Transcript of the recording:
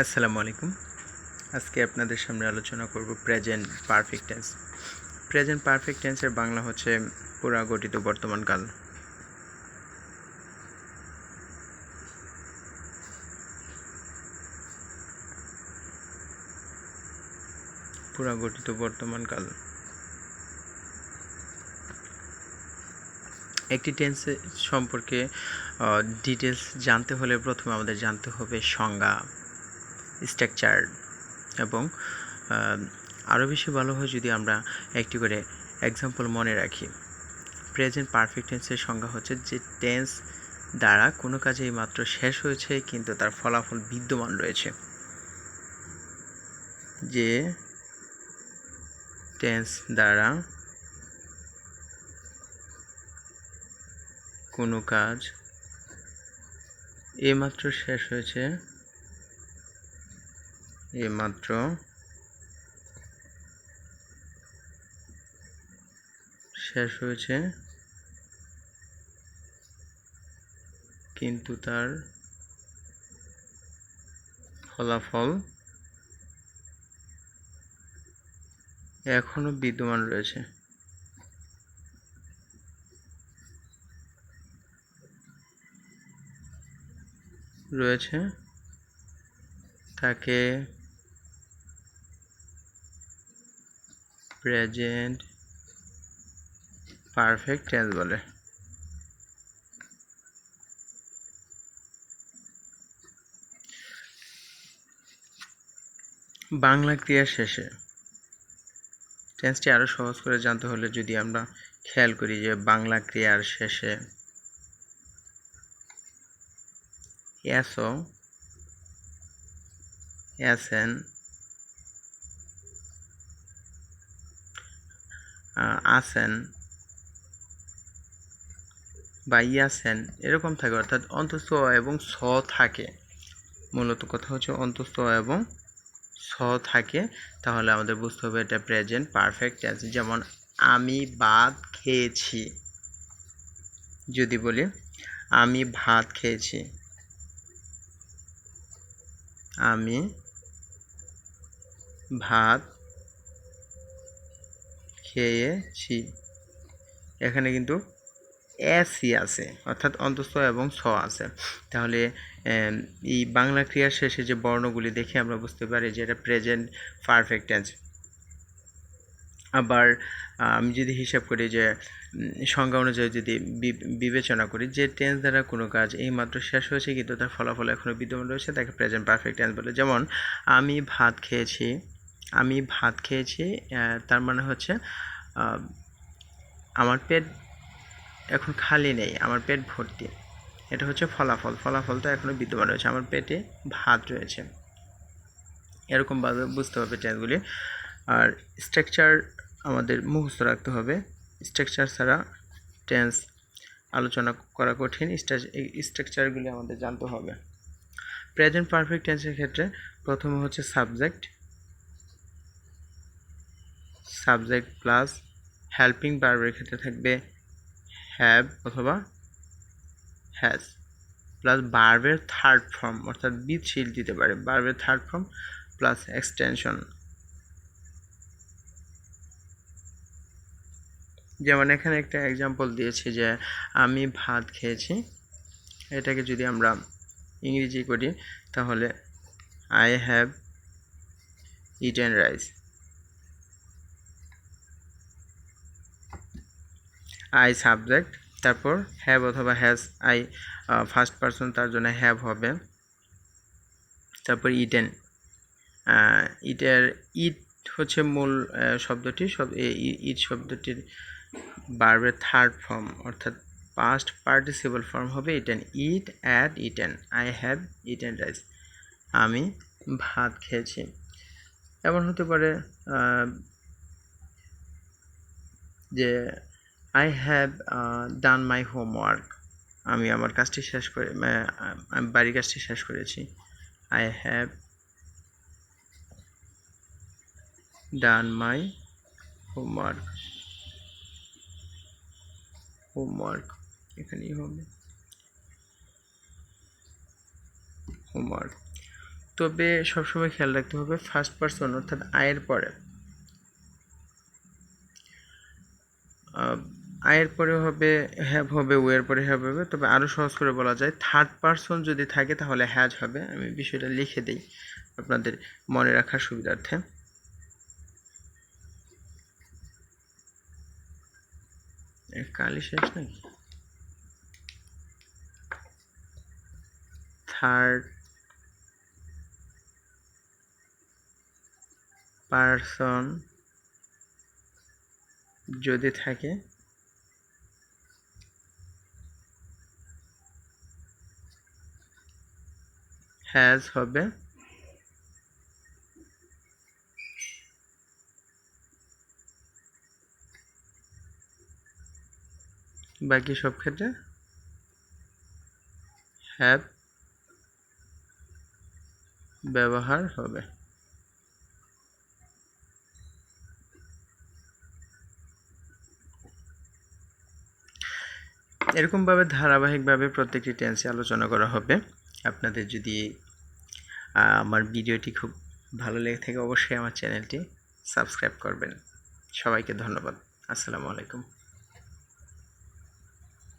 আসসালামু আলাইকুম। আজকে আপনাদের সামনে আলোচনা করব present perfect tense. Present perfect টেন্সের বাংলা হচ্ছে পুরা গঠিত বর্তমানকাল গঠিত বর্তমানকাল একটি টেন্স সম্পর্কে ডিটেলস জানতে হলে প্রথমে আমাদের জানতে হবে সংজ্ঞা। স্ট্রাকচার এবং আরও বেশি ভালো হয় যদি আমরা একটি করে এক্সাম্পল মনে রাখি। প্রেজেন্ট পারফেক্ট টেন্সের সংজ্ঞা হচ্ছে যে টেন্স দ্বারা কোনো কাজেই মাত্র শেষ হয়েছে, কিন্তু তার ফলাফল বিদ্যমান রয়েছে। যে টেন্স দ্বারা কোনো কাজ এইমাত্র শেষ হয়েছে এইমাত্র। শেষ হয়েছে। কিন্তু তার ফলাফল এখনও বিদ্যমান রয়েছে। রয়েছে তাকে প্রেজেন্ট পারফেক্ট টেন্স বলে। বাংলা ক্রিয়া শেষে টেন্সটি আরও সহজ করে জানতে হলে যদি আমরা খেয়াল করি যে বাংলা ক্রিয়ার শেষে এসো এসেন আসেন বা ইয়াসেন এরকম থাকে, অর্থাৎ অন্তস্থ এবং স থাকে। মূলত কথা হচ্ছে অন্তস্থ এবং স থাকে, তাহলে আমাদের বুঝতে হবে এটা প্রেজেন্ট পারফেক্ট টেন্স যেমন আমি ভাত খেয়েছি। যদি বলি, আমি ভাত খেয়েছি। আমি ভাত খেয়েছি। এখানে কিন্তু এসি আছে, অর্থাৎ অন্তস্থ এবং স আছে। তাহলে এই বাংলা ক্রিয়ার শেষে যে বর্ণগুলি দেখে আমরা বুঝতে পারি যে এটা প্রেজেন্ট পারফেক্ট টেন্স আবার আমি যদি হিসাব করি যে সংজ্ঞা অনুযায়ী যদি বিবেচনা করি, যে টেন্স দ্বারা কোনো কাজ এই মাত্র শেষ হয়েছে কিন্তু তার ফলাফল এখনও বিদ্যমান রয়েছে, তাকে প্রেজেন্ট পারফেক্ট টেন্স বলে। যেমন, আমি ভাত খেয়েছি। আমি ভাত খেয়েছি তার মানে হচ্ছে আমার পেট এখন খালি নেই, আমার পেট ভর্তি। এটা হচ্ছে ফলাফল ফলাফল তো এখনও বিদ্যমান রয়েছে, আমার পেটে ভাত রয়েছে। এরকমভাবে বুঝতে হবে টেন্সগুলি আর স্ট্রাকচার আমাদের মুখস্থ রাখতে হবে। স্ট্রাকচার ছাড়া টেন্স আলোচনা করা কঠিন স্ট্রাকচারগুলি আমাদের জানতে হবে। প্রেজেন্ট পারফেক্ট টেন্সের ক্ষেত্রে প্রথমে হচ্ছে সাবজেক্ট সাবজেক্ট প্লাস হেল্পিং ভার্বের ক্ষেত্রে থাকবে হ্যাভ অথবা হ্যাজ প্লাস বার্বের থার্ড ফর্ম অর্থাৎ বিদশীল দিতে পারে। বার্বের থার্ড ফর্ম প্লাস এক্সটেনশন যেমন এখানে একটা এক্সাম্পল দিয়েছি যে আমি ভাত খেয়েছি। এটাকে যদি আমরা ইংরেজি করি, তাহলে I have eaten rice I subject তারপর হ্যাভ অথবা হ্যাজ আই ফার্স্ট পারসন তার জন্য হ্যাভ হবে। তারপর ইটেন ইটের ইট হচ্ছে মূল শব্দটি, সব ইট শব্দটির বার্বের থার্ড ফর্ম অর্থাৎ পাস্ট পার্টিসিপল ফর্ম হবে eaten eat ate eaten I have eaten rice আমি ভাত খেয়েছি। এমন হতে পারে যে I have done my homework আমি আমার কাজটি শেষ করে আমি বাড়ির কাজটি শেষ করেছি। I have done my homework homework এখানেই হবে। হোমওয়ার্ক তবে সবসময় খেয়াল রাখতে হবে ফার্স্ট পার্সন অর্থাৎ আয়ের পরে। আয়ের পরে হবে হ্যাভ হবে ওয়ের পরে হ্যাভ হবে। তবে আরও সহজ করে বলা যায় থার্ড পার্সন যদি থাকে তাহলে হ্যাজ হবে। আমি বিষয়টা লিখে দিই আপনাদের মনে রাখার সুবিধার্থে। কালি শেষ নাকি? থার্ড পার্সন যদি থাকে হ্যাজ হবে বাকি সব ক্ষেত্রে হ্যাভ ব্যবহার হবে। এরকমভাবে ধারাবাহিকভাবে প্রত্যেকটি টেন্সে আলোচনা করা হবে। আপনাদের যদি আমার ভিডিওটি খুব ভালো লেগে থাকে অবশ্যই আমার চ্যানেলটি সাবস্ক্রাইব করবেন। সবাইকে ধন্যবাদ। আসসালামু আলাইকুম।